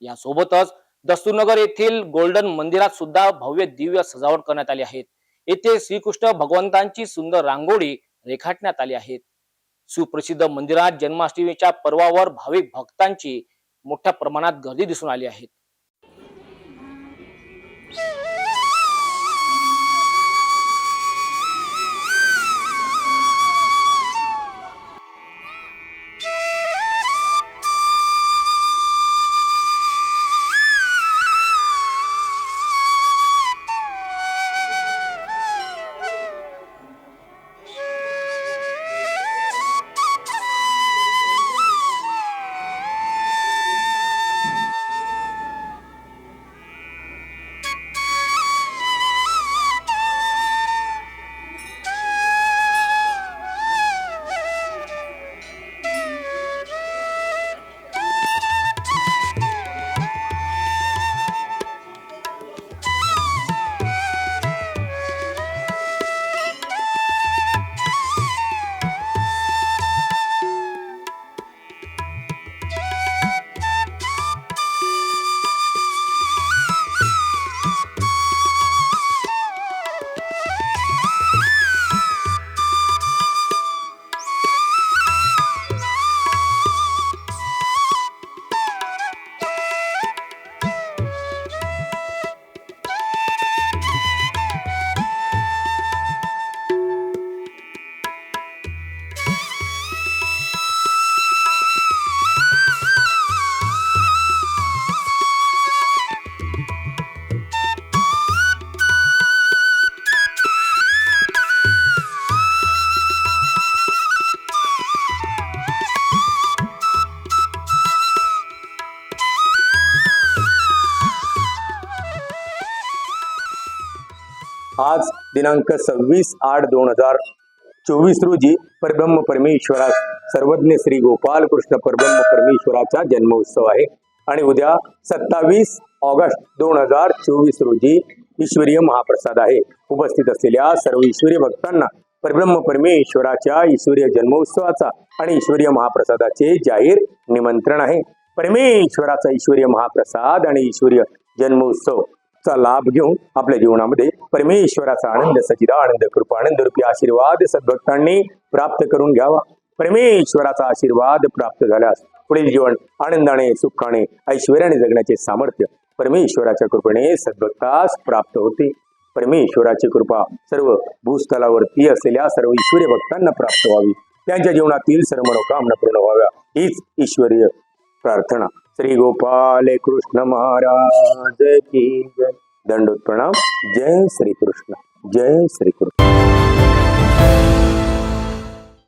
यासोबतच दस्तूरनगर येथील गोल्डन मंदिरात सुद्धा भव्य दिव्य सजावट करण्यात आली आहे. येथे श्रीकृष्ण भगवंतांची सुंदर रांगोळी रेखाटण्यात आली आहे. सुप्रसिद्ध मंदिरात जन्माष्टमीच्या पर्वावर भाविक भक्तांची मोठ्या प्रमाणात गर्दी दिसून आली आहे. आज दिनांक सव्वीस आठ दोन हजार चोवीस रोजी परब्रह्म परमेश्वरा सर्वज्ञ श्री गोपाल कृष्ण परब्रह्म परमेश्वराचा जन्मोत्सव आहे. आणि उद्या सत्तावीस ऑगस्ट दोन हजार चोवीस रोजी ईश्वरीय महाप्रसाद आहे. उपस्थित असलेल्या सर्व ईश्वरीय भक्तांना परब्रह्म परमेश्वराच्या ईश्वरीय जन्मोत्सवाचा आणि ईश्वरीय महाप्रसादाचे जाहीर निमंत्रण आहे. परमेश्वराचा ईश्वरीय महाप्रसाद आणि ईश्वरीय जन्मोत्सव चा लाभ घेऊन आपल्या जीवनामध्ये परमेश्वराचा आनंद सचिदा आनंद कृपा आनंद रूपी आशीर्वाद सद्भक्तांनी प्राप्त करून घ्यावा. परमेश्वराचा आशीर्वाद प्राप्त झाल्यास पुढील जीवन आनंदाने सुखाने ऐश्वर्याने जगण्याचे सामर्थ्य परमेश्वराच्या कृपेने सद्भक्तास प्राप्त होते. परमेश्वराची कृपा सर्व भूस्थलावरती असलेल्या सर्व ईश्वरी भक्तांना प्राप्त व्हावी. त्यांच्या जीवनातील सर्व मनोकामना पूर्ण व्हाव्या. हीच ईश्वरीय प्रार्थना. श्री गोपाल कृष्ण महाराज की जय. दंडोत प्रणाम जय श्री कृष्ण जय श्री कृष्ण